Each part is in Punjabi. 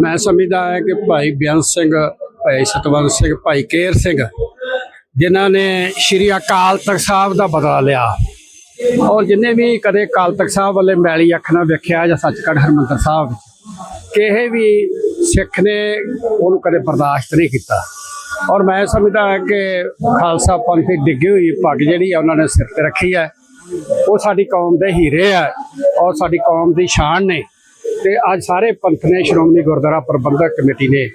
ਮੈਂ ਸਮਝਦਾ ਹੈ ਕਿ ਭਾਈ ਬਿਆਨ ਸਿੰਘ, ਭਾਈ ਸਤਵੰਤ ਸਿੰਘ, ਭਾਈ ਕੇਰ ਸਿੰਘ, ਜਿਨ੍ਹਾਂ ਨੇ ਸ਼੍ਰੀ ਅਕਾਲ ਤਖਤ ਸਾਹਿਬ ਦਾ ਬਦਲਾ ਲਿਆ। ਔਰ ਜਿੰਨੇ ਵੀ ਕਦੇ ਅਕਾਲ ਤਖਤ ਸਾਹਿਬ ਵਾਲੇ ਮੈਲੀ ਅੱਖ ਨਾਲ ਵੇਖਿਆ ਜਾਂ ਸੱਚਖੰਡ ਹਰਮੰਦਰ ਸਾਹਿਬ ਵਿੱਚ ਕਿਸੇ ਵੀ ਸਿੱਖ ਨੇ ਉਹਨੂੰ ਕਦੇ ਬਰਦਾਸ਼ਤ ਨਹੀਂ ਕੀਤਾ। ਔਰ ਮੈਂ ਸਮਝਦਾ ਹਾਂ ਕਿ ਖਾਲਸਾ ਪੰਥ ਦੀ ਡਿੱਗੀ ਹੋਈ ਪੱਗ ਜਿਹੜੀ ਆ, ਉਹਨਾਂ ਨੇ ਸਿਰ ਤੇ ਰੱਖੀ ਹੈ। ਉਹ ਸਾਡੀ ਕੌਮ ਦੇ ਹੀਰੇ ਆ ਔਰ ਸਾਡੀ ਕੌਮ ਦੀ ਸ਼ਾਨ ਨੇ। ਤੇ ਅੱਜ ਸਾਰੇ ਪੰਥ ਨੇ, ਸ਼੍ਰੋਮਣੀ ਗੁਰਦੁਆਰਾ ਪ੍ਰਬੰਧਕ ਕਮੇਟੀ ਨੇ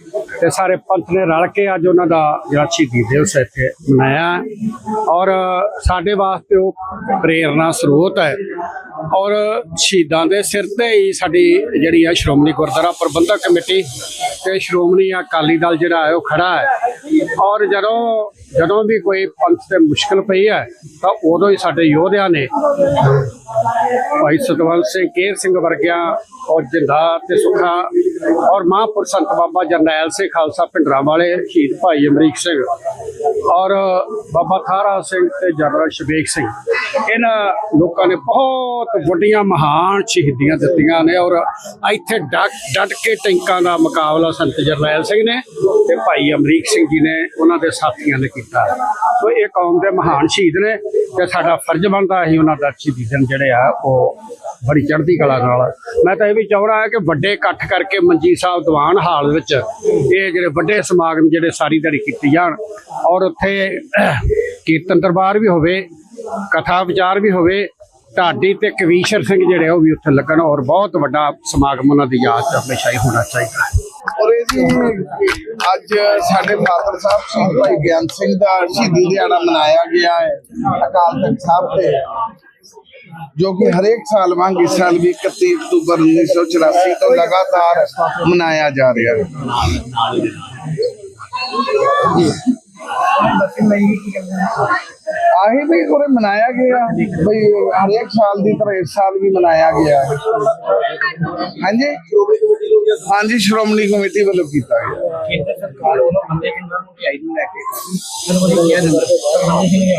ਤੇ ਸਾਰੇ ਪੰਥ ਨੇ ਰਲ ਕੇ ਅੱਜ ਉਹਨਾਂ ਦਾ ਜਿਹੜਾ ਸ਼ਹੀਦੀ ਦਿਵਸ ਇੱਥੇ ਮਨਾਇਆ ਔਰ ਸਾਡੇ ਵਾਸਤੇ ਉਹ ਪ੍ਰੇਰਣਾ ਸਰੋਤ ਹੈ। ਔਰ ਸ਼ਹੀਦਾਂ ਦੇ ਸਿਰ ਤੇ ਹੀ ਸਾਡੀ ਜਿਹੜੀ ਹੈ ਸ਼੍ਰੋਮਣੀ ਗੁਰਦੁਆਰਾ ਪ੍ਰਬੰਧਕ ਕਮੇਟੀ ਤੇ ਸ਼੍ਰੋਮਣੀ ਅਕਾਲੀ ਦਲ ਜਿਹੜਾ ਹੈ ਉਹ ਖੜਾ ਹੈ। ਔਰ ਜਦੋਂ ਜਦੋਂ ਵੀ ਕੋਈ ਪੰਥ ਤੇ ਮੁਸ਼ਕਲ ਪਈ ਹੈ ਤਾਂ ਉਦੋਂ ਹੀ ਸਾਡੇ ਯੋਧਿਆਂ ਨੇ ਭਾਈ ਸਤਵੰਤ ਸਿੰਘ, ਕੇਰ ਸਿੰਘ ਵਰਗਿਆਂ ਔਰ ਜਿੰਦਾ ਤੇ ਸੁਖਾ ਔਰ ਮਹਾਂਪੁਰ ਸੰਤ ਬਾਬਾ ਜਰਨੈਲ ਸਿੰਘ ਖਾਲਸਾ ਭਿੰਡਰਾਂ ਵਾਲੇ ਸ਼ਹੀਦ ਭਾਈ ਅਮਰੀਕ ਸਿੰਘ ਔਰ ਬਾਬਾ ਖਾਰਾ ਸਿੰਘ ਤੇ ਜਨਰਲ ਸ਼ਬੀਕ ਸਿੰਘ। ਇਹਨਾਂ ਲੋਕਾਂ ਨੇ ਬਹੁਤ ਵੱਡੀਆਂ ਮਹਾਨ ਸ਼ਹੀਦੀਆਂ ਦਿੱਤੀਆਂ ਨੇ ਔਰ ਇੱਥੇ ਡਟ ਡਟ ਕੇ ਟੈਂਕਾਂ ਦਾ ਮੁਕਾਬਲਾ ਸੰਤ ਜਰਨੈਲ ਸਿੰਘ ਨੇ ਤੇ ਭਾਈ ਅਮਰੀਕ ਸਿੰਘ ਜੀ ਨੇ ਉਹਨਾਂ ਦੇ ਸਾਥੀਆਂ ਨੇ ਕੀਤਾ। ਸੋ ਇਹ ਕੌਮ ਦੇ ਮਹਾਨ ਸ਼ਹੀਦ ਨੇ ਤੇ ਸਾਡਾ ਫਰਜ਼ ਬਣਦਾ ਅਸੀਂ ਉਹਨਾਂ ਦਾ ਸ਼ਹੀਦੀ ਜਿਹੜੇ ਆ, ਉਹ ਬੜੀ ਚੜ੍ਹਦੀ ਕਲਾ ਨਾਲ। ਮੈਂ ਤਾਂ ਇਹ ਵੀ ਚਾਹੁੰਦਾ ਹਾਂ ਕਿ ਵੱਡੇ ਇਕੱਠ ਕਰਕੇ ਮੰਜੀ ਸਾਹਿਬ ਦੀਵਾਨ ਹਾਲ ਵਿੱਚ ਇਹ ਜਿਹੜੇ ਵੱਡੇ ਸਮਾਗਮ ਜਿਹੜੇ ਸਾਰੀ ਦਿਹਾੜੀ ਕੀਤੇ ਜਾਣ ਔਰ ਉੱਥੇ ਕੀਰਤਨ ਦਰਬਾਰ ਵੀ ਹੋਵੇ, ਕਥਾ ਵਿਚਾਰ ਵੀ ਹੋਵੇ, ਢਾਡੀ ਤੇ ਕਵੀਸ਼ਰ ਸਿੰਘ ਜਿਹੜੇ ਉਹ ਵੀ ਉੱਥੇ ਲੱਗਣ ਔਰ ਬਹੁਤ ਵੱਡਾ ਸਮਾਗਮ ਉਹਨਾਂ ਦੀ ਯਾਦ 'ਚ ਹਮੇਸ਼ਾ ਹੀ ਹੋਣਾ ਚਾਹੀਦਾ ਹੈ। ਅੱਜ ਸਾਡੇ ਫਾਦਰ ਸਾਹਿਬ ਸ਼ਹੀਦ ਭਾਈ ਗਿਆਨ ਸਿੰਘ ਦਾ ਸ਼ਹੀਦੀ ਦਿਹਾੜਾ ਮਨਾਇਆ ਗਿਆ ਹੈ ਅਕਾਲ ਤਖਤ ਸਾਹਿਬ ਤੇ, ਜੋ ਕਿ ਹਰੇਕ ਸਾਲ ਵਾਂਗ ਇਸ ਸਾਲ ਵੀ 31 ਅਕਤੂਬਰ 1984 ਤੋਂ ਲਗਾਤਾਰ ਆਹੀ ਵੀ ਕੋਰੇ ਮਨਾਇਆ ਗਿਆ। ਬਈ ਹਰੇਕ ਸਾਲ ਦੀ ਤਰ੍ਹਾਂ ਇਸ ਸਾਲ ਵੀ ਮਨਾਇਆ ਗਿਆ। ਹਾਂਜੀ? ਹਾਂਜੀ ਸ਼੍ਰੋਮਣੀ ਕਮੇਟੀ ਵੱਲੋਂ ਕੀਤਾ ਗਿਆ। ਕੇਂਦਰ ਸਰਕਾਰ ਵੱਲੋਂ ਬੰਦੇ ਸਿੰਘਾਂ ਨੂੰ ਰਿਹਾਈ ਨੂੰ ਲੈ ਕੇ ਸਰਵਣੀ ਕਿਹਾ ਜਾਂਦਾ। ਬੰਦੇ ਸਿੰਘ ਨੇ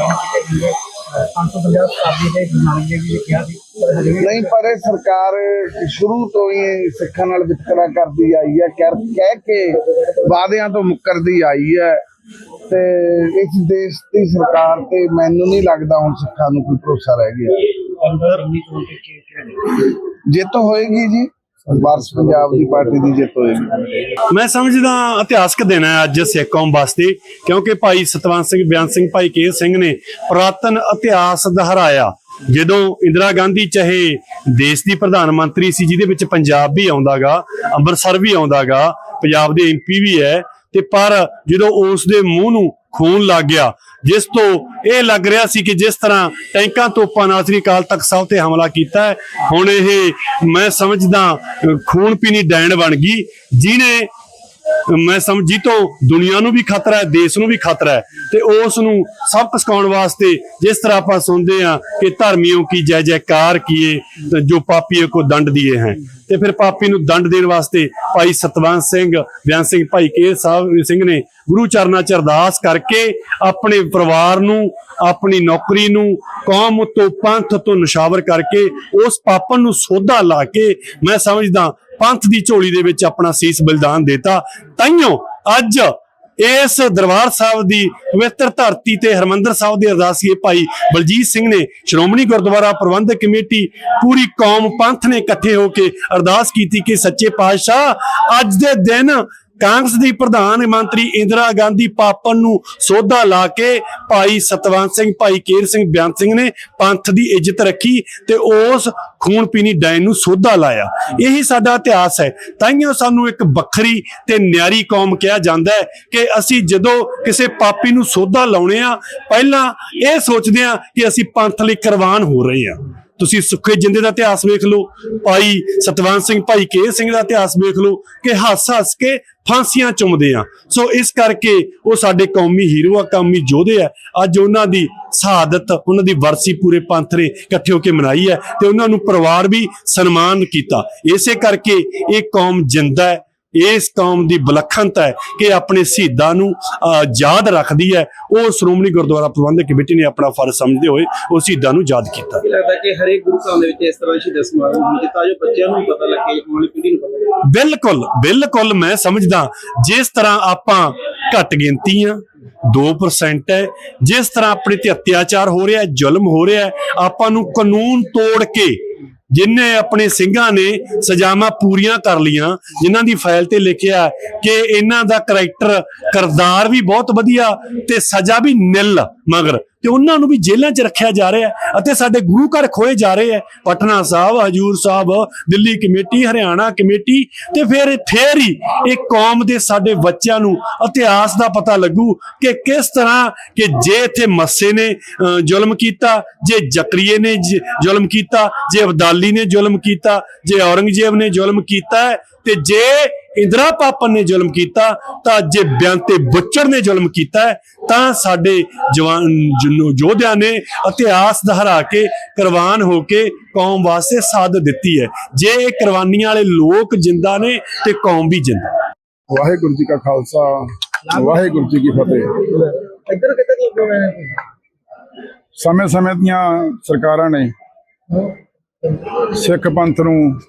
550 ਸਾਦੀ ਦੇ ਨਾਲੀ ਦੇ ਵੀ ਕਿਹਾ ਸੀ ਪਰ ਹਜੇ ਵੀ ਨਹੀਂ ਪਰ ਇਹ ਸਰਕਾਰ ਸ਼ੁਰੂ ਤੋਂ ਹੀ ਸਿੱਖਾਂ ਨਾਲ ਵਿਤਕਰਾ ਕਰਦੀ ਆਈ ਹੈ ਕਹਿ ਕਹਿ ਕੇ ਵਾਅਦਿਆਂ ਤੋਂ ਮੁੱਕਰਦੀ ਆਈ ਹੈ। ਤੇ ਇਸ ਦੇਸ਼ ਦੀ ਸਰਕਾਰ ਤੇ ਮੈਨੂੰ ਨਹੀਂ ਲੱਗਦਾ ਹੁਣ ਸਿੱਖਾਂ ਨੂੰ ਕੋਈ ਭਰੋਸਾ ਰਹਿ ਗਿਆ। ਕੇ ਜਿੱਤ ਹੋਏਗੀ ਜੀ ਵਾਰਸ ਪੰਜਾਬ ਦੀ ਪਾਰਟੀ ਦੀ ਜਿੱਤ ਹੋਏਗੀ। ਮੈਂ ਸਮਝਦਾ ਇਤਿਹਾਸਕ ਦਿਨ ਹੈ ਅੱਜ ਸਿੱਖ ਕੌਮ ਵਾਸਤੇ ਕਿਉਂਕਿ ਭਾਈ ਸਤਵੰਤ ਸਿੰਘ ਬਿਆਨ ਸਿੰਘ ਭਾਈ ਕੇਰ ਸਿੰਘ ਨੇ ਪੁਰਾਤਨ ਇਤਿਹਾਸ ਦੁਹਰਾਇਆ। ਜਦੋਂ ਇੰਦਰਾ ਗਾਂਧੀ ਚਾਹੇ ਦੇਸ਼ ਦੀ ਪ੍ਰਧਾਨ ਮੰਤਰੀ ਸੀ ਜਿਹਦੇ ਵਿੱਚ ਪੰਜਾਬ ਵੀ ਆਉਂਦਾਗਾ ਅੰਮ੍ਰਿਤਸਰ ਵੀ ਆਉਂਦਾਗਾ ਪੰਜਾਬ ਦੇ ਐਮਪੀ ਵੀ ਹੈ ਤੇ ਪਰ ਜਦੋਂ ਉਸ ਦੇ ਮੂੰਹ ਨੂੰ ਖੂਨ ਲੱਗ ਗਿਆ, ਜਿਸ ਤੋਂ ਇਹ ਲੱਗ ਰਿਹਾ ਸੀ ਕਿ ਜਿਸ ਤਰ੍ਹਾਂ ਟੈਂਕਾਂ ਤੋਪਾਂ ਨਾਲ ਸ੍ਰੀ ਅਕਾਲ ਤਖਤ ਸਾਹਿਬ ਤੇ ਹਮਲਾ ਕੀਤਾ ਹੈ, ਹੁਣ ਇਹ ਮੈਂ ਸਮਝਦਾ ਖੂਨ ਪੀਣੀ ਡੈਣ ਬਣ ਗਈ, ਜਿਹਨੇ ਮੈਂ ਸਮਝੀ ਤੋਂ ਦੁਨੀਆ ਨੂੰ ਵੀ ਖਤਰਾ ਹੈ, ਦੇਸ਼ ਨੂੰ ਵੀ ਖਤਰਾ ਹੈ ਤੇ ਉਸ ਨੂੰ ਸਬਕ ਸਿਖਾਉਣ ਵਾਸਤੇ ਜਿਸ ਤਰ੍ਹਾਂ ਆਪਾਂ ਸੁਣਦੇ ਆ ਕਿ ਧਰਮੀਓ ਕੀ ਜੈ ਜੈਕਾਰ ਕੀਏ ਜੋ ਪਾਪੀਏ ਕੋ ਦੰਡ ਦਿਏ ਹੈ। ਤੇ ਫਿਰ ਪਾਪੀ ਨੂੰ ਦੰਡ ਦੇਣ ਵਾਸਤੇ ਭਾਈ ਸਤਵੰਤ ਸਿੰਘ ਬਿਆਨ ਸਿੰਘ, ਭਾਈ ਕੇ ਸਾਹਿਬ ਸਿੰਘ ਨੇ ਗੁਰੂ ਚਰਨਾਂ ਚ ਅਰਦਾਸ ਕਰਕੇ ਆਪਣੇ ਪਰਿਵਾਰ ਨੂੰ, ਆਪਣੀ ਨੌਕਰੀ ਨੂੰ ਕੌਮ ਤੋਂ ਪੰਥ ਤੋਂ ਨਿਸ਼ਾਵਰ ਕਰਕੇ ਉਸ ਪਾਪਨ ਨੂੰ ਸੋਧਾ ਲਾ ਕੇ ਮੈਂ ਸਮਝਦਾ ਪੰਥ ਦੀ ਝੋਲੀ ਦੇ ਵਿੱਚ ਆਪਣਾ ਸੀਸ ਬਲਿਦਾਨ ਦੇਤਾ। ਤਾਈਓ, ਅੱਜ ਇਸ ਦਰਬਾਰ ਸਾਹਿਬ ਦੀ ਪਵਿੱਤਰ ਧਰਤੀ ਤੇ ਹਰਮੰਦਰ ਸਾਹਿਬ ਦੇ ਅਰਦਾਸੀਏ ਭਾਈ ਬਲਜੀਤ ਸਿੰਘ ਨੇ ਸ਼੍ਰੋਮਣੀ ਗੁਰਦੁਆਰਾ ਪ੍ਰਬੰਧਕ ਕਮੇਟੀ ਪੂਰੀ ਕੌਮ ਪੰਥ ਨੇ ਇਕੱਠੇ ਹੋ ਕੇ ਅਰਦਾਸ ਕੀਤੀ ਕਿ ਸੱਚੇ ਪਾਤਸ਼ਾਹ, ਅੱਜ ਦੇ ਦਿਨ ਕਾਂਗਰਸ ਦੀ ਪ੍ਰਧਾਨ ਮੰਤਰੀ ਇੰਦਰਾ ਗਾਂਧੀ ਪਾਪਨ ਨੂੰ ਸੋਧਾ ਲਾ ਕੇ ਭਾਈ ਸਤਵੰਤ ਸਿੰਘ, ਭਾਈ ਕੇਰ ਸਿੰਘ ਬਿਆਨ ਸਿੰਘ ਨੇ ਪੰਥ ਦੀ ਇੱਜ਼ਤ ਰੱਖੀ ਤੇ ਉਸ ਖੂਨ ਪੀਣੀ ਡੈਨ ਨੂੰ ਸੋਧਾ ਲਾਇਆ। ਇਹੀ ਸਾਡਾ ਇਤਿਹਾਸ ਹੈ। ਤਾਈਓ ਸਾਨੂੰ ਇੱਕ ਵੱਖਰੀ ਤੇ ਨਿਆਰੀ ਕੌਮ ਕਿਹਾ ਜਾਂਦਾ ਹੈ ਕਿ ਅਸੀਂ ਜਦੋਂ ਕਿਸੇ ਪਾਪੀ ਨੂੰ ਸੋਧਾ ਲਾਉਣੇ ਆ, ਪਹਿਲਾਂ ਇਹ ਸੋਚਦੇ ਆ ਕਿ ਅਸੀਂ ਪੰਥ ਲਈ ਕੁਰਬਾਨ ਹੋ ਰਹੇ ਆ ਤੁਸੀਂ ਸੁੱਖੇ ਜਿੰਦੇ ਦਾ ਇਤਿਹਾਸ ਵੇਖ ਲਓ, ਭਾਈ ਸਤਵੰਤ ਸਿੰਘ, ਭਾਈ ਕੇ ਸਿੰਘ ਦਾ ਇਤਿਹਾਸ ਵੇਖ ਲਓ, ਕਿ ਹੱਸ ਹੱਸ ਕੇ ਫਾਂਸੀਆਂ ਚੁੰਮਦੇ ਆ। ਸੋ ਇਸ ਕਰਕੇ ਉਹ ਸਾਡੇ ਕੌਮੀ ਹੀਰੋ ਆ, ਕੌਮੀ ਯੋਧੇ ਆ। ਅੱਜ ਉਹਨਾਂ ਦੀ ਸ਼ਹਾਦਤ, ਉਹਨਾਂ ਦੀ ਵਰਸੀ ਪੂਰੇ ਪੰਥ ਨੇ ਇਕੱਠੇ ਹੋ ਕੇ ਮਨਾਈ ਹੈ ਤੇ ਉਹਨਾਂ ਨੂੰ ਪਰਿਵਾਰ ਵੀ ਸਨਮਾਨ ਕੀਤਾ। ਇਸੇ ਕਰਕੇ ਇਹ ਕੌਮ ਜਿੰਦਾ ਹੈ। ਇਸ ਕੌਮ ਦੀ ਵਿਲੱਖਣਤਾ ਹੈ ਕਿ ਆਪਣੇ ਸ਼ਹੀਦਾਂ ਨੂੰ ਯਾਦ ਰੱਖਦੀ ਹੈ। ਉਹ ਸ਼੍ਰੋਮਣੀ ਗੁਰਦੁਆਰਾ ਪ੍ਰਬੰਧਕ ਕਮੇਟੀ ਨੇ ਆਪਣਾ ਫਰਜ਼ ਸਮਝਦੇ ਹੋਏ ਉਹ ਸ਼ਹੀਦਾਂ ਨੂੰ ਯਾਦ ਕੀਤਾ। ਲੱਗਦਾ ਕਿ ਹਰੇਕ ਗੁਰੂ ਘਰ ਦੇ ਵਿੱਚ ਇਸ ਤਰ੍ਹਾਂ ਸ਼ਹੀਦ ਸਮਾਗਮ ਹੋਣ ਤਾਂ ਜੋ ਬੱਚਿਆਂ ਨੂੰ ਪਤਾ ਲੱਗੇ ਆਉਣ ਵਾਲੀ ਪੀੜ੍ਹੀ ਨੂੰ ਪਤਾ ਲੱਗੇ? ਬਿਲਕੁਲ ਬਿਲਕੁਲ ਮੈਂ ਸਮਝਦਾ ਜਿਸ ਤਰ੍ਹਾਂ ਆਪਾਂ ਘੱਟ ਗਿਣਤੀ ਆ 2% ਹੈ ਜਿਸ ਤਰ੍ਹਾਂ ਆਪਣੇ ਤੇ ਅਤਿਆਚਾਰ ਹੋ ਰਿਹਾ ਹੈ ਜ਼ੁਲਮ ਹੋ ਰਿਹਾ ਹੈ ਆਪਾਂ ਨੂੰ ਕਾਨੂੰਨ ਤੋੜ ਕੇ ਜਿਨ੍ਹਾਂ ਆਪਣੇ ਸਿੰਘਾਂ ਨੇ ਸਜ਼ਾਵਾਂ ਪੂਰੀਆਂ ਕਰ ਲੀਆਂ ਜਿਨ੍ਹਾਂ ਦੀ ਫਾਈਲ ਤੇ ਲਿਖਿਆ ਕਿ ਇਹਨਾਂ ਦਾ ਕਰੈਕਟਰ ਕਰਦਾਰ ਵੀ ਬਹੁਤ ਵਧੀਆ ਤੇ ਸਜ਼ਾ ਵੀ ਨਿਲ ਮਗਰ ਤੇ ਉਹਨਾਂ ਨੂੰ ਵੀ ਜੇਲ੍ਹਾਂ 'ਚ ਰੱਖਿਆ ਜਾ ਰਿਹਾ ਹੈ ਅਤੇ ਸਾਡੇ ਗੁਰੂ ਘਰ ਖੋਏ ਜਾ ਰਹੇ ਹੈ। ਪਟਨਾ ਸਾਹਿਬ, ਹਜੂਰ ਸਾਹਿਬ, ਦਿੱਲੀ ਕਮੇਟੀ, ਹਰਿਆਣਾ ਕਮੇਟੀ ਤੇ ਫਿਰ ਫੇਰ ਹੀ ਇਹ ਕੌਮ ਦੇ ਸਾਡੇ ਬੱਚਿਆਂ ਨੂੰ ਇਤਿਹਾਸ ਦਾ ਪਤਾ ਲੱਗੂ ਕਿ ਕਿਸ ਤਰ੍ਹਾਂ ਕਿ ਜੇ ਇੱਥੇ ਮੱਸੇ ਨੇ ਜ਼ੁਲਮ ਕੀਤਾ, ਜੇ ਜ਼ਕਰੀਏ ਨੇ ਜ਼ੁਲਮ ਕੀਤਾ, ਜੇ ਅਬਦਾਲੀ ਨੇ ਜ਼ੁਲਮ ਕੀਤਾ, ਜੇ ਔਰੰਗਜ਼ੇਬ ਨੇ ਜ਼ੁਲਮ ਕੀਤਾ ਤੇ ਜੇ ਇੰਦਰਾ ਪਾਪਨ ਨੇ ਜ਼ੁਲਮ ਕੀਤਾ ਤਾਂ ਜੇ ਬਿਆੰਤੇ ਬੁੱਚੜ ਨੇ ਜ਼ੁਲਮ ਕੀਤਾ ਤਾਂ ਸਾਡੇ ਜਵਾਨ ਜਨੋ- ਯੋਧਿਆਂ ਨੇ ਇਤਿਹਾਸ ਦੁਹਰਾ ਕੇ ਕੁਰਬਾਨ ਹੋ ਕੇ ਕੌਮ ਵਾਸਤੇ ਸਾਧ ਦਿੱਤੀ ਹੈ। ਜੇ ਇਹ ਕੁਰਬਾਨੀਆਂ ਵਾਲੇ ਲੋਕ ਜਿੰਦਾ ਨੇ ਤੇ ਕੌਮ ਵੀ ਜਿੰਦਾ। ਵਾਹਿਗੁਰੂ ਜੀ ਕਾ ਖਾਲਸਾ ਵਾਹਿਗੁਰੂ ਜੀ ਕੀ ਫਤਿਹ। ਇੱਧਰ ਕਿੱਧਰ ਲੱਗੇ ਹੋਏ ਨੇ? ਸਮੇਂ ਸਮੇਂ ਦੀਆਂ ਸਰਕਾਰਾਂ ਨੇ ਸਿੱਖ ਪੰਥ ਨੂੰ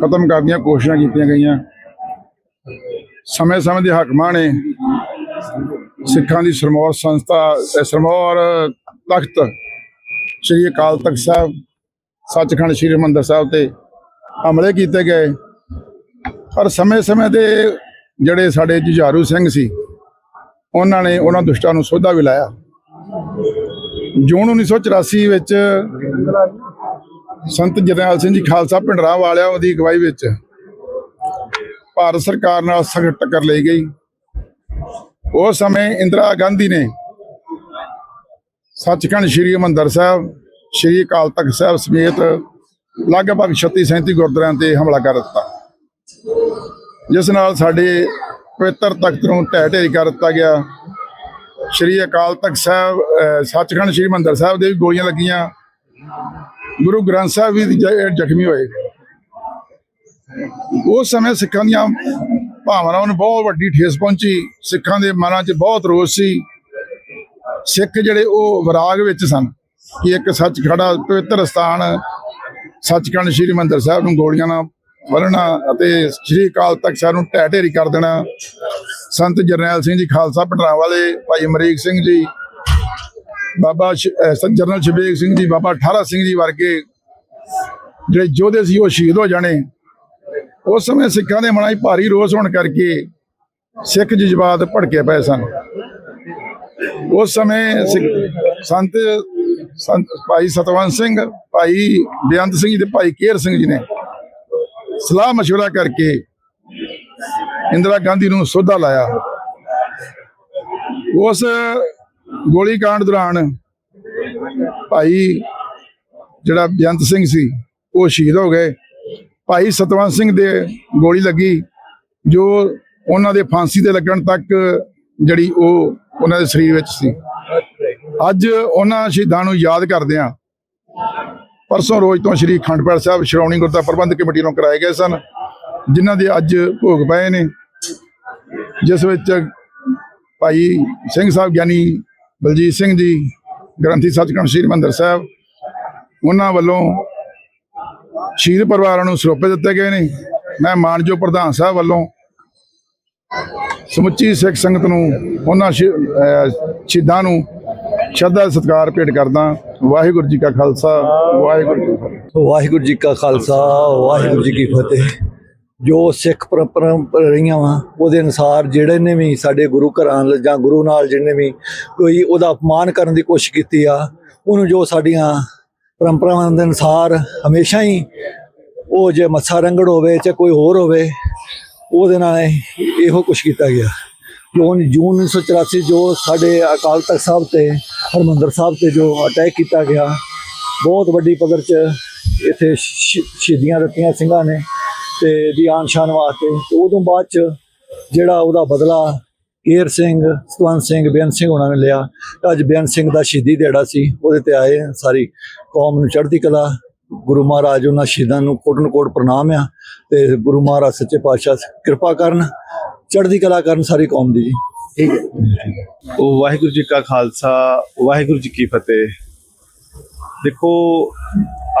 ਖਤਮ ਕਰਨ ਦੀਆਂ ਕੋਸ਼ਿਸ਼ਾਂ ਕੀਤੀਆਂ ਗਈਆਂ। ਸਮੇਂ ਸਮੇਂ ਦੇ ਹਾਕਮਾਂ ਨੇ। ਸਿੱਖਾਂ ਦੀ ਸਰਮੌਰ ਸੰਸਥਾ ਸਰਮੌਰ ਤਖਤ ਸ੍ਰੀ ਅਕਾਲ ਤਖਤ ਸਾਹਿਬ, ਸੱਚਖੰਡ ਸ੍ਰੀ ਹਰਿਮੰਦਰ ਸਾਹਿਬ ਤੇ ਹਮਲੇ ਕੀਤੇ ਗਏ। ਪਰ ਸਮੇਂ-ਸਮੇਂ ਦੇ ਜਿਹੜੇ ਸਾਡੇ ਜੁਝਾਰੂ ਸਿੰਘ ਸੀ, ਉਹਨਾਂ ਨੇ ਉਹਨਾਂ ਦੁਸ਼ਟਾਂ ਨੂੰ ਸੋਧਾ ਵੀ ਲਾਇਆ। ਜੂਨ 1984 ਵਿੱਚ ਸੰਤ ਜਰਨੈਲ ਸਿੰਘ ਜੀ ਖਾਲਸਾ ਪਿੰਡਰਾ ਵਾਲਿਆਂ ਦੀ ਅਗਵਾਈ ਵਿੱਚ ਭਾਰਤ ਸਰਕਾਰ ਨਾਲ ਸਖਤ ਟੱਕਰ ਲਈ ਗਈ। ਉਸ ਸਮੇਂ ਇੰਦਰਾ ਗਾਂਧੀ ਨੇ ਸੱਚਖੰਡ ਸ੍ਰੀ ਹਰਿਮੰਦਰ ਸਾਹਿਬ, ਸ੍ਰੀ ਅਕਾਲ ਤਖਤ ਸਾਹਿਬ ਸਮੇਤ ਲਗਭਗ 36 37 ਗੁਰਦੁਆਰਿਆਂ ਤੇ ਹਮਲਾ ਕਰ ਦਿੱਤਾ। ਜਿਸ ਨਾਲ ਸਾਡੇ ਪਵਿੱਤਰ ਤਖਤ ਨੂੰ ਢਹਿ ਢੇਰੀ ਕਰ ਦਿੱਤਾ ਗਿਆ। ਸ਼੍ਰੀ ਅਕਾਲ ਤਖਤ ਸਾਹਿਬ ਸੱਚਖੰਡ ਸ਼੍ਰੀ ਮੰਦਰ ਸਾਹਿਬ ਦੇ ਵੀ ਗੋਲੀਆਂ ਲੱਗੀਆਂ। ਗੁਰੂ ਗ੍ਰੰਥ ਸਾਹਿਬ ਵੀ ਜ਼ਖਮੀ ਹੋਏ। ਉਸ ਸਮੇਂ ਸਿੱਖਾਂ ਦੀਆਂ ਭਾਵਨਾਵਾਂ ਨੂੰ ਬਹੁਤ ਵੱਡੀ ਠੇਸ ਪਹੁੰਚੀ। ਸਿੱਖਾਂ ਦੇ ਮਨਾਂ 'ਚ ਬਹੁਤ ਰੋਸ ਸੀ। ਸਿੱਖ ਜਿਹੜੇ ਉਹ ਵਿਰਾਗ ਵਿੱਚ ਸਨ ਕਿ ਇੱਕ ਸੱਚ ਖੜਾ ਪਵਿੱਤਰ ਸਥਾਨ, ਸੱਚਖੰਡ ਸ਼੍ਰੀ ਮੰਦਰ ਸਾਹਿਬ ਨੂੰ ਗੋਲੀਆਂ ਨਾਲ ਵਰਨਾ ਅਤੇ ਸ਼੍ਰੀ ਅਕਾਲ ਤਖਤ ਸਾਹਿਬ ਨੂੰ ਢਹਿ ਢੇਰੀ ਕਰ ਦੇਣਾ। ਸੰਤ ਜਰਨੈਲ ਸਿੰਘ ਜੀ, ਖਾਲਸਾ ਪਟਨਾ ਵਾਲੇ ਭਾਈ ਅਮਰੀਕ ਸਿੰਘ ਜੀ, ਬਾਬਾ ਸ਼- ਜਰਨਲ ਸ਼ਬੇਗ ਸਿੰਘ ਜੀ, ਬਾਬਾ ਠਾਰਾ ਸਿੰਘ ਜੀ ਵਰਗੇ ਜਿਹੜੇ ਯੋਧੇ ਸੀ, ਉਹ ਸ਼ਹੀਦ ਹੋ ਜਾਣੇ। ਉਸ ਸਮੇਂ ਸਿੱਖਾਂ ਦੇ ਮਨਾਂ 'ਚ ਭਾਰੀ ਰੋਸ ਹੋਣ ਕਰਕੇ ਸਿੱਖ ਜਜ਼ਬਾਤ ਭੜਕੇ ਪਏ ਸਨ। ਉਸ ਸਮੇਂ ਸੰਤ ਸੰਤ ਭਾਈ ਸਤਵੰਤ ਸਿੰਘ, ਭਾਈ ਬੇਅੰਤ ਸਿੰਘ ਤੇ ਭਾਈ ਕੇਰ ਸਿੰਘ ਜੀ ਨੇ ਸਲਾਹ مشورہ ਕਰਕੇ ਇੰਦਰਾ ਗਾਂਧੀ ਨੂੰ ਸੋਧਾ ਲਾਇਆ। ਉਸ ਗੋਲੀ ਕਾਂਡ ਦੌਰਾਨ ਭਾਈ ਜਿਹੜਾ ਬੇਅੰਤ ਸਿੰਘ ਸੀ, ਉਹ ਸ਼ਹੀਦ ਹੋ ਗਏ। ਭਾਈ ਸਤਵੰਤ ਸਿੰਘ ਦੇ ਗੋਲੀ ਲੱਗੀ, ਜੋ ਉਹਨਾਂ ਦੇ ਫਾਂਸੀ ਤੇ ਲੱਗਣ ਤੱਕ ਜਿਹੜੀ ਉਹ ਉਹਨਾਂ ਦੇ ਸਰੀਰ ਵਿੱਚ ਸੀ। ਅੱਜ ਉਹਨਾਂ ਸ਼ਹੀਦਾਂ ਨੂੰ ਯਾਦ ਕਰਦੇ ਆ ਪਰਸੋਂ ਰੋਜ਼ ਤੋਂ ਸ਼੍ਰੀ ਅਖੰਡ ਸਾਹਿਬ ਸ਼੍ਰੋਮਣੀ ਗੁਰਦੁਆਰਾ ਪ੍ਰਬੰਧਕ ਕਮੇਟੀ ਨੂੰ ਕਰਾਏ ਗਏ ਸਨ, ਜਿਨ੍ਹਾਂ ਦੇ ਅੱਜ ਭੋਗ ਪਏ ਨੇ। ਜਿਸ ਵਿੱਚ ਭਾਈ ਸਿੰਘ ਸਾਹਿਬ ਗਿਆਨੀ ਬਲਜੀਤ ਸਿੰਘ ਜੀ, ਗ੍ਰੰਥੀ ਸੱਚਖੰਡ ਸ੍ਰੀ ਹਰਿਮੰਦਰ ਸਾਹਿਬ, ਉਹਨਾਂ ਵੱਲੋਂ ਸ਼ਹੀਦ ਪਰਿਵਾਰਾਂ ਨੂੰ ਸਰੋਪੇ ਦਿੱਤੇ ਗਏ ਨੇ। ਮੈਂ ਮਾਨਜੋ ਪ੍ਰਧਾਨ ਸਾਹਿਬ ਵੱਲੋਂ ਸਮੁੱਚੀ ਸਿੱਖ ਸੰਗਤ ਨੂੰ, ਉਹਨਾਂ ਸ਼ਹੀ- ਸ਼ਹੀਦਾਂ ਨੂੰ ਸ਼ਰਧਾ ਸਤਿਕਾਰ ਭੇਟ ਕਰਦਾ ਵਾਹਿਗੁਰੂ ਜੀ ਕਾ ਖਾਲਸਾ, ਵਾਹਿਗੁਰੂ ਵਾਹਿਗੁਰੂ ਜੀ ਕਾ ਖਾਲਸਾ, ਵਾਹਿਗੁਰੂ ਜੀ ਕੀ ਫਤਿਹ। ਜੋ ਸਿੱਖ ਪਰੰਪਰਾ ਰਹੀਆਂ ਵਾ, ਉਹਦੇ ਅਨੁਸਾਰ ਜਿਹੜੇ ਨੇ ਵੀ ਸਾਡੇ ਗੁਰੂ ਘਰਾਂ ਨਾਲ ਜਾਂ ਗੁਰੂ ਨਾਲ ਜਿਹਨੇ ਵੀ ਕੋਈ ਉਹਦਾ ਅਪਮਾਨ ਕਰਨ ਦੀ ਕੋਸ਼ਿਸ਼ ਕੀਤੀ ਆ, ਉਹਨੂੰ ਜੋ ਸਾਡੀਆਂ ਪਰੰਪਰਾਵਾਂ ਦੇ ਅਨੁਸਾਰ ਹਮੇਸ਼ਾ ਹੀ ਉਹ ਜੇ ਮੱਛਾ ਰੰਗੜ ਹੋਵੇ ਜਾਂ ਕੋਈ ਹੋਰ ਹੋਵੇ, ਉਹਦੇ ਨਾਲ ਇਹੋ ਕੁਛ ਕੀਤਾ ਗਿਆ। ਜੋ ਜੂਨ 1984 ਜੋ ਸਾਡੇ ਅਕਾਲ ਤਖਤ ਸਾਹਿਬ ਤੇ ਹਰਮੰਦਰ ਸਾਹਿਬ ਤੇ ਜੋ ਅਟੈਕ ਕੀਤਾ ਗਿਆ, ਬਹੁਤ ਵੱਡੀ ਪੱਧਰ 'ਚ ਇੱਥੇ ਸ਼ਹੀਦੀਆਂ ਦਿੱਤੀਆਂ ਸਿੰਘਾਂ ਨੇ ਤੇ ਦੀ ਆਨ ਸ਼ਾਨ ਵਾਸਤੇ। ਤੇ ਉਦੋਂ ਬਾਅਦ 'ਚ ਜਿਹੜਾ ਉਹਦਾ ਬਦਲਾ ਕੇਰ ਸਿੰਘ ਸਤਵੰਤ ਸਿੰਘ, ਬੇਅੰਤ ਸਿੰਘ ਉਹਨਾਂ ਨੇ ਲਿਆ। ਅੱਜ ਬੇਅੰਤ ਸਿੰਘ ਦਾ ਸ਼ਹੀਦੀ ਦਿਹਾੜਾ ਸੀ, ਉਹਦੇ ਤੇ ਆਏ ਸਾਰੀ ਕੌਮ ਨੂੰ ਚੜ੍ਹਦੀ ਕਲਾ। ਗੁਰੂ ਮਹਾਰਾਜ ਉਹਨਾਂ ਸ਼ਹੀਦਾਂ ਨੂੰ ਕੋਟਨ ਕੋਟ ਪ੍ਰਣਾਮ ਆ ਤੇ ਗੁਰੂ ਮਹਾਰਾਜ ਸੱਚੇ ਪਾਤਸ਼ਾਹ ਕਿਰਪਾ ਕਰਨ, ਚੜ੍ਹਦੀ ਕਲਾ ਕਰਨ ਸਾਰੀ ਕੌਮ ਦੀ ਜੀ। ਠੀਕ ਹੈ। ਵਾਹਿਗੁਰੂ ਜੀ ਕਾ ਖਾਲਸਾ, ਵਾਹਿਗੁਰੂ ਜੀ ਕੀ ਫਤਿਹ। ਦੇਖੋ,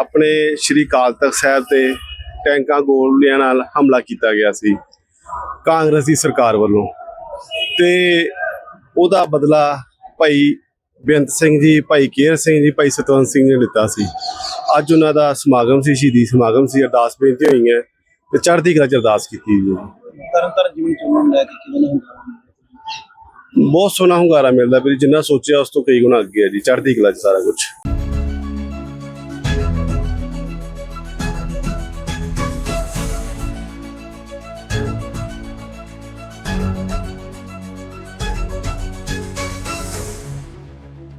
ਆਪਣੇ ਸ਼੍ਰੀ ਅਕਾਲ ਤਖਤ ਸਾਹਿਬ ਤੇ ਟੈਂਕਾਂ ਗੋਲੀਆਂ ਨਾਲ ਹਮਲਾ ਕੀਤਾ ਗਿਆ ਸੀ ਕਾਂਗਰਸ ਦੀ ਸਰਕਾਰ ਵੱਲੋਂ। ਤੇ ਉਹਦਾ ਬਦਲਾ ਭਾਈ ਬੇਅੰਤ ਸਿੰਘ ਜੀ ਭਾਈ ਕੇਰ ਸਿੰਘ ਜੀ ਭਾਈ ਸਤਵੰਤ ਸਿੰਘ ਨੇ ਲਿੱਤਾ ਸੀ। ਅੱਜ ਉਹਨਾਂ ਦਾ ਸਮਾਗਮ ਸੀ ਸ਼ਹੀਦੀ ਸਮਾਗਮ ਸੀ ਅਰਦਾਸ ਬੇਨਤੀ ਹੋਈਆਂ ਤੇ ਚੜ੍ਹਦੀ ਕਲਾ ਚ ਅਰਦਾਸ ਕੀਤੀ ਜੀ ਤਰਨ ਤਾਰਨ ਜਿਵੇਂ ਚੋਣਾਂ ਨੂੰ ਲੈ ਕੇ ਕਿਵੇਂ ਦਾ ਹੁੰਦਾ ਬਹੁਤ ਸੋਹਣਾ ਹੁੰਗਾਰਾ ਮਿਲਦਾ ਵੀ ਜਿੰਨਾ ਸੋਚਿਆ ਉਸ ਤੋਂ ਕਈ ਗੁਣਾ ਅੱਗੇ ਹੈ ਜੀ ਚੜ੍ਹਦੀ ਕਲਾ ਚ ਸਾਰਾ ਕੁਝ